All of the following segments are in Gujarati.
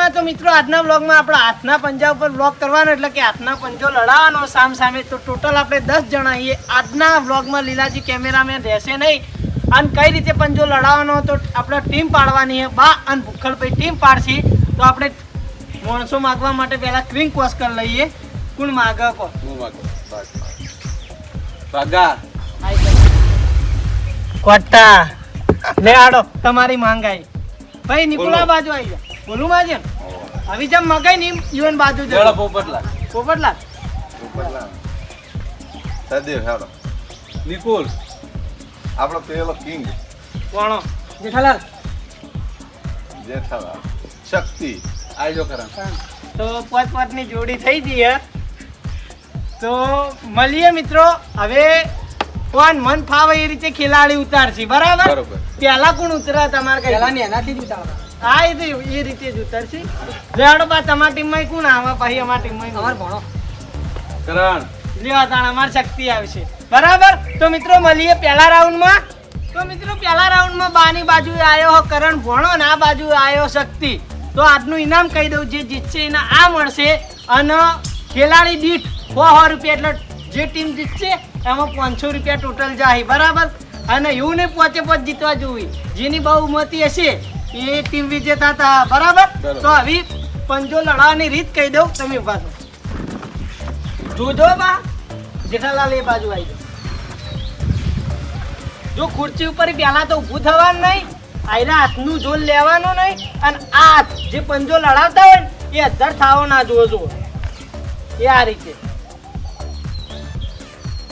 વ્લોગમાં તો મિત્રો આજના વ્લોગમાં આપણે હાથના પંજા ઉપર બ્લોગ કરવાનો એટલે કે હાથના પંજો લડાવવાનો સામ સામે તો ટોટલ આપણે દસ જણા છીએ. આજના વ્લોગમાં લીલાજી કેમેરામેન રહેશે નહીં. અને કઈ રીતે પંજો લડાવવાનો તો આપણે ટીમ પાડવાની છે. બા અને ભૂખલભાઈ ટીમ પાડશે. તો આપણે માણસો માગવા માટે પહેલા ક્વિંક વોશ કરી લઈએ. કોણ માગે કો ભાગા. લે આડો તમારી માંગાઈ ભાઈ નિકુલા બાજુ આવી જા બોલું માજે? આવી જેમ મગાઈ ની યુવન બાજુ જ જો પોપટલા પોપટલા ઉપરલા. સદેવ હેડો. નિકુલ આપણો પેલો કિંગ. કોણ? જેઠાલાલ. જેઠાલાલ. શક્તિ. આજો કરા. તો પોત પોતની જોડી થઈ ગઈ હે તો મળીએ મિત્રો. હવે કોણ મન ફાવે એ રીતે ખેલાડી ઉતારશે. બરાબર? પેલા પહેલા કોણ ઉતરા તમારે કઈ? પેલા ને એનાથી જ ઉતાવળા. હા એ તો એ રીતે જ ઉતરશે. લેડો બા તમારી ટીમમાં કોણ આવે? પછી અમારી ટીમમાં અમાર ભણો. કરણ. લ્યો તાણ અમારી શક્તિ આવશે. બરાબર? તો મિત્રો મળીએ પહેલા રાઉન્ડમાં. તો મિત્રો પહેલા રાઉન્ડમાં બાની બાજુ આવ્યો કરણ. ભણો ને આ બાજુ આવ્યો શક્તિ. તો આજનું ઇનામ કહી દઉં જે જીતશે એને આ મળશે. અને ખેલાડી દીઠ સો સો રૂપિયા એટલે જે ટીમ જીતશે એમાં પાંચસો રૂપિયા ટોટલ જાય બરાબર? અને એવું નહીં પોચે પોચ જીતવા જોઈએ જેની બહુમતી હશે એ ટીમ વિજેતા હતા બરાબર. તો આવી પંજો લડવાની રીત કહી દઉં તમે ઊભા છો. જોજો બા જેઠાલાલ એ બાજુ આવી જો ખુરશી ઉપર પહેલા તો ઊભું થવાનું નહીં આયરા હાથનું જોલ લેવાનું નહીં અને આ જે પંજો લડાવતા હોય ને એ અધર થાવો ના જોવો જો એ આ રીતે.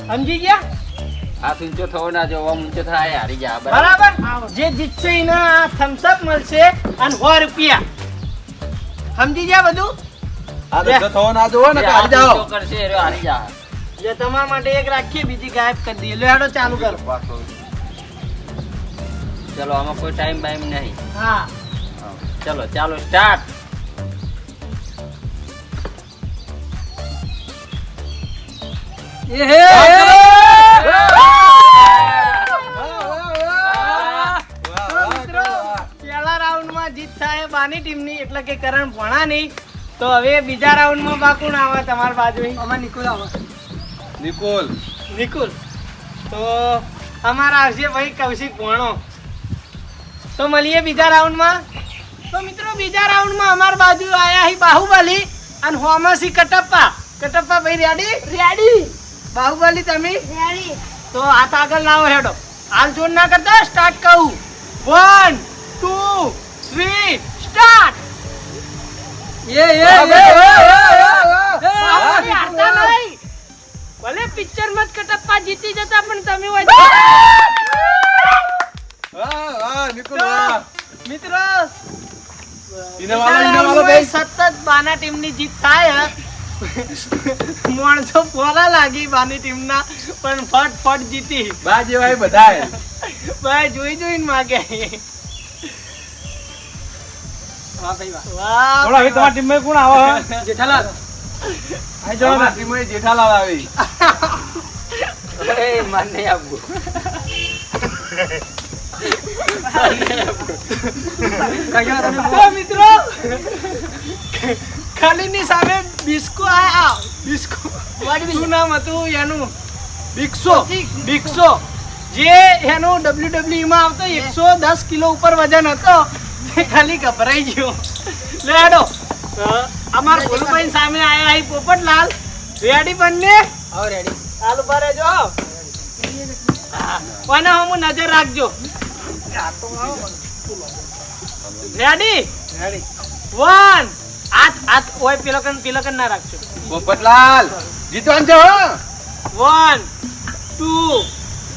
સમજી ગયા? હાથ ઊંચો થવો ના જોવો ઊંચો થાય હારી જા બરાબર. જે જીતશે એને આ thumbs up મળશે અને સો રૂપિયા. સમજી ગયા બધું? આ તો થવો ના જોવો ને હારી જાઓ. કરશે એ હારી જા. જે તમારા માટે એક રાખીએ બીજી ગાયબ કરી દઈએ. લે ચાલુ કરો. ચલો આમાં કોઈ ટાઈમ બાઈમ નહીં. હા. ચલો ચાલો સ્ટાર્ટ એ હે! તો હવે બીજા રાઉન્ડમાં બાકુણ આવે તમારી બાજુ અમાર નિકુલ આવે. નિકુલ. નિકુલ. તો અમારા આવશે ભાઈ કૌશિક ભણો તો મળીએ બીજા રાઉન્ડમાં તો મિત્રો બીજા રાઉન્ડમાં અમાર બાજુ આયા હી બાહુબલી અને હોમસી કટપ્પા. કટપ્પા ભાઈ રેડી રેડી બાહુબલી તમે? રેડી તો હાથ આગળ લાવો હેડો. હાલ જોડ ના કરતા સ્ટાર્ટ કહું. વન ટુ થ્રી સ્ટાર્ટ ભલે પિક્ચરમાં કટપ્પા જીતી જતા પણ તમે. મિત્રો સતત બાના ટીમની જીત થાય હે. માણસો પોલા લાગી બાની ટીમ ના પણ ફટ ફટ જીતી. બા જેવાય બધા બધાય. ભાઈ જોઈ જોઈને માગે. વાહ ભાઈ વાહ વાહ બોલો હવે તમારી ટીમમાં કોણ આવે? જેઠાલાલ. આઈ જાઓ ના. ટીમમાં જેઠાલાલ આવી. અરે માન નહીં આપવું મિત્રો ખાલીની સામે બિસ્કો આયા. બિસ્કો. શું નામ હતું એનું? બિક્સો. બિક્સો. જે એનું ડબલ્યુ માં આવતો એકસો દસ કિલો ઉપર વજન હતો ખાલી ગભરાઈ ગયો. લેડો. અમાર ભોલુભાઈ સામે આયા અહીં પોપટલાલ. રેડી બંને હા રેડી હાલ ઊભા રહેજો કોને હું નજર રાખજો. રેડી રેડી વન હાથ હાથ ઓય પેલો કન પેલો કન ના રાખજો. પોપટલાલ જીતવાન છે હો. વન ટુ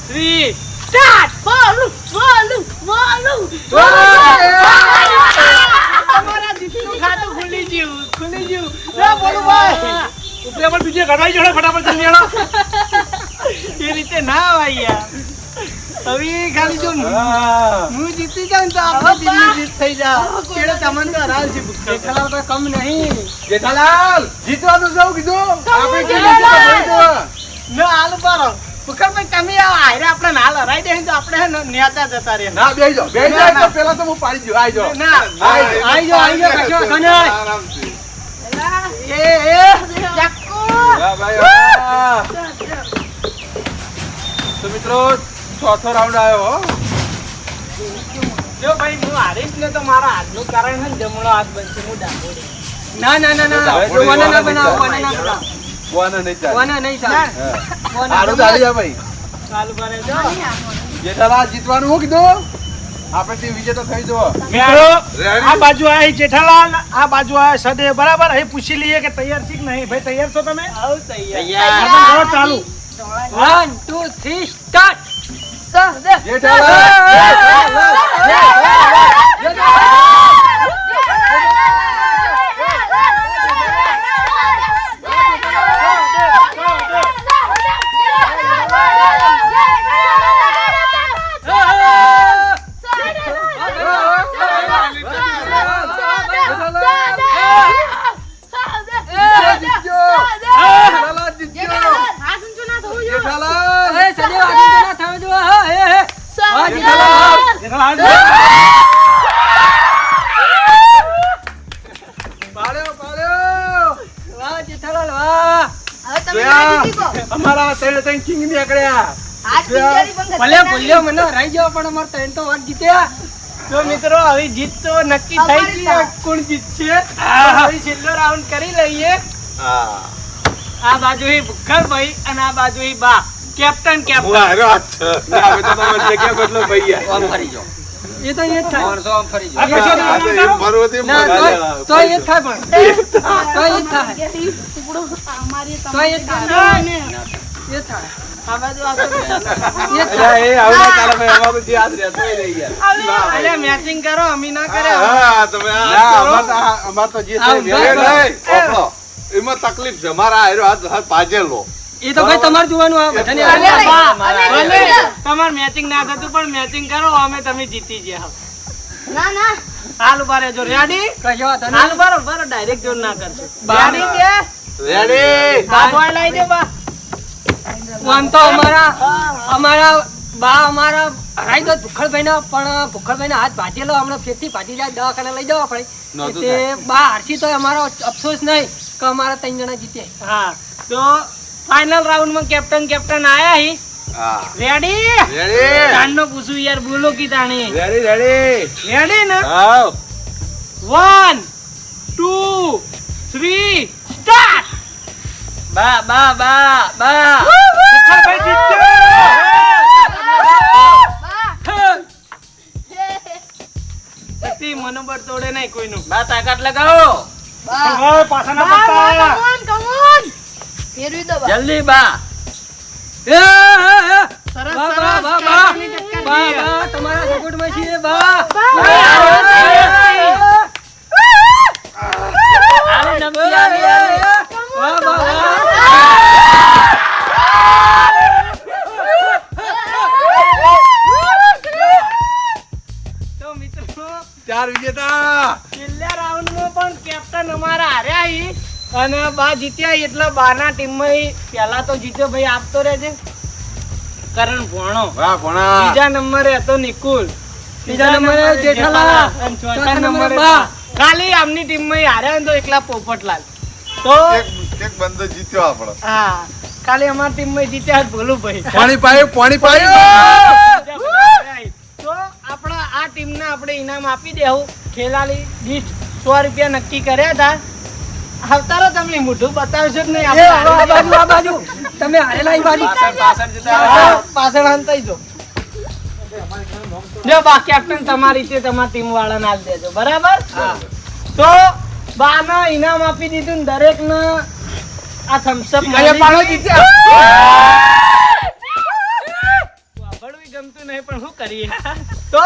થ્રી સ્ટાર્ટ બોલુ બોલુ બોલુ જીતનું ખાતું ખુલી ગયું ખુલી ગયું લે બોલુ ભાઈ ઉપરે પણ બીજે ઘટાઈ જોડે ફટાફટ જલ્દી હેડો એ રીતે ના ભાઈ હવે ખાલી જો હું- જીતી જાઉં ને તો આપણો દિલ્હી જીત થઈ જાય કેડો તમને તો હરાવ છે. જેઠાલાલ તો કમ નહીં જેઠાલાલ જીતવાનું જવું કીધું આપણે જીતવાનું? ના હાલ ઊભા ભૂખરભાઈ તમે આવો હારે આપણે ના હરાઈ દે તો આપણે નેતા જતા રહે. ના બેહી જાઓ બેહી જાઓ એટલે પેલા તો હું પાડી દઉં આઈ જાઓ. ના આઈ જાઓ, આઈ જાઓ, કશો નહીં. આરામથી. એ એ વાહ. તો મિત્રો ચોથો રાઉન્ડ આવ્યો હો. જો ભાઈ હું હારીશ ને તો મારા હાથનું કારણ છે ને જમણો હાથ બનશે હું ડાબો રહીશ. ના ના ના ના વને ના તો બનાવો વને વને ના બનાવો. બોને નહીં ચાલે. વને નહીં ચાલે. હારું ચાલી જાય ભાઈ. ચાલુ કરે જો જેઠાલાલ જીતવાનું હું કીધું? આપણે તે વિજેતા થઈ જવો. મિત્રો આ બાજુ આ જેઠાલાલ આ બાજુ આય સદે. બરાબર અહીં પૂછી લઈએ કે તૈયાર છે કે નહીં. ભાઈ તૈયાર છો તમે? તૈયાર. તૈયાર. આપણે કરો ચાલુ. One two three start Jethalal. Jethalal એ સદેવ આગળ ના થવા દો. હે હે જેઠાલાલ. જેઠાલાલ પાડ્યો પાડ્યો! વાહ જેઠાલાલ વાહ. અમારા ત્રણ ત્રણ કિંગ નીકળ્યા. ભલે ભૂલ્યો મને હરાઈ જાવ પણ અમારે ત્રણ તો વાત જીત્યા. તો મિત્રો હવે જીત તો નક્કી થઈ ગઈ છે. કોણ જીતશે? હવે છેલ્લો રાઉન્ડ કરી લઈએ. હા. આ બાજુ હી ભુખરભાઈ અને આ બાજુ હી બા. Captain captain. હવે તો તમારી જગ્યા બદલો ભાઈ યાર. આમ ફરી જાઓ. એ તો એ થાય. માણસો આમ ફરી આ જાઓ કશો આ તો નહીં એમ પર્વતી તો તો એ થાય પણ. તો એ જ થાય. તો એ થાય. એ થાય. આ બાજુ આ બાજુ. એ જ અલ્યા, થાય એ હવે ના ચાલે ભાઈ, અમારું જે હાથ રહેતો હોય રહી ગયા. ના, અલ્યા મેચિંગ કરો અમી ના કરે તમે. અમાર તો જે છે. એમાં તકલીફ છે. મારા હારો હાથ હાથ પાજેલો. એ તો ભાઈ તમારે જોવાનું આ બધાને આ- ભલે તમારે મેચિંગ ના થતું પણ મેચિંગ કરો અમે તમે જીતી ગયા. હાલ ઊભા રહેજો. રેડી કશો હાલ ઊભા રહો, ડાયરેક્ટ જોર ના કરજો રેડી કે રેડી બાબા લઈ દે બા. વાન તો અમારા અમારા બા અમારા હરાઈ દો ભૂખડભાઈ ના પણ ભૂખડભાઈ હાથ ભાજેલો હમણાં ફેરથી ભાજી જાય દવાખાને લઈ જવા પડે. તે બા હારસી તો અમારો અફસોસ નહીં. અમારા ત્રણ જણા જીત્યા હા તો ફાઇનલ રાઉન્ડમાં કેપ્ટન કેપ્ટન આયા હી. હા. રેડી રેડી તાણનો પૂછું યાર બોલો કી તાણી રેડી રેડી રેડી ને? આવ વન ટુ થ્રી સ્ટાર્ટ બા બા બા બા. શિખરભાઈ જીત્યો! મનોબળ તોડે નહીં કોઈનું. બા તાકાત લગાવો. હવે પાછા ના પડતા જલ્દી બા. એ, એ, એ. સરસ સરસ. બા, બા, બા. બા, તમારા સપોર્ટમાં છીએ બા. બા જીત્યા એટલે બાના ટીમમાં પહેલા તો જીત્યો. ભાઈ આપતો રહેજે. કરણ ભોણો વાહ ભોણા બીજા નંબરે હતો નિકુલ. ત્રીજા નંબરે જેઠાલાલ. અને ચોથા નંબરે બા. ખાલી આમની ટીમમાં હાર્યા ને તો એકલા પોપટલાલ. તો એક એક બંદો જીત્યો આપણો. હા ખાલી અમારી ટીમમાં જીત્યા ભોલું ભાઈ. પાણી પાયું. પાણી પાયું. તો આપણા આ ટીમને આપણે ઇનામ આપી દેવું. ખેલાડી દીઠ સો રૂપિયા નક્કી કર્યા હતા. આવતારો તમે મોઢું બતાવશો જ નહીં એ, આ બાજુ આ બાજુ તમે હારેલા ઈ બાજુ પાછળ પાછળ જતા પાછળ- પાછળ હંતાઈ જો જો બા કેપ્ટન તમારી રીતે તમારા ટીમ વાળાને આલ દેજો બરાબર તો બાનો ઇનામ આપી દીધું ને દરેકને આ થમ્સઅપ પાડો જીત્યા ગમતું નહીં પણ શું કરીએ તો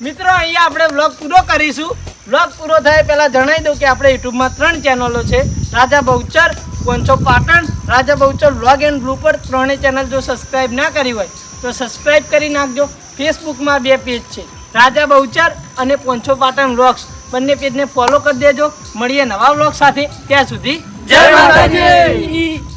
મિત્રો અહીંયા આપણે બ્લોગ પૂરો કરીશું બ્લોગ પૂરો થાય પહેલાં જણાવી દઉં કે આપણે યુટ્યુબમાં ત્રણ ચેનલો છે. Raja Bahuchar, કોંચો Patan, Raja Bahuchar blog and blooper ત્રણેય ચેનલ જો સબસ્ક્રાઇબ ના કરી હોય, તો સબસ્ક્રાઇબ કરી નાખજો. ફેસબુકમાં બે પેજ છે. રાજા બહુચર અને પોંચો પાટણ બ્લોગ્સ બંને પેજને ફોલો કરી દેજો. મળીએ નવા બ્લોગ સાથે. ત્યાં સુધી જય માતાજી!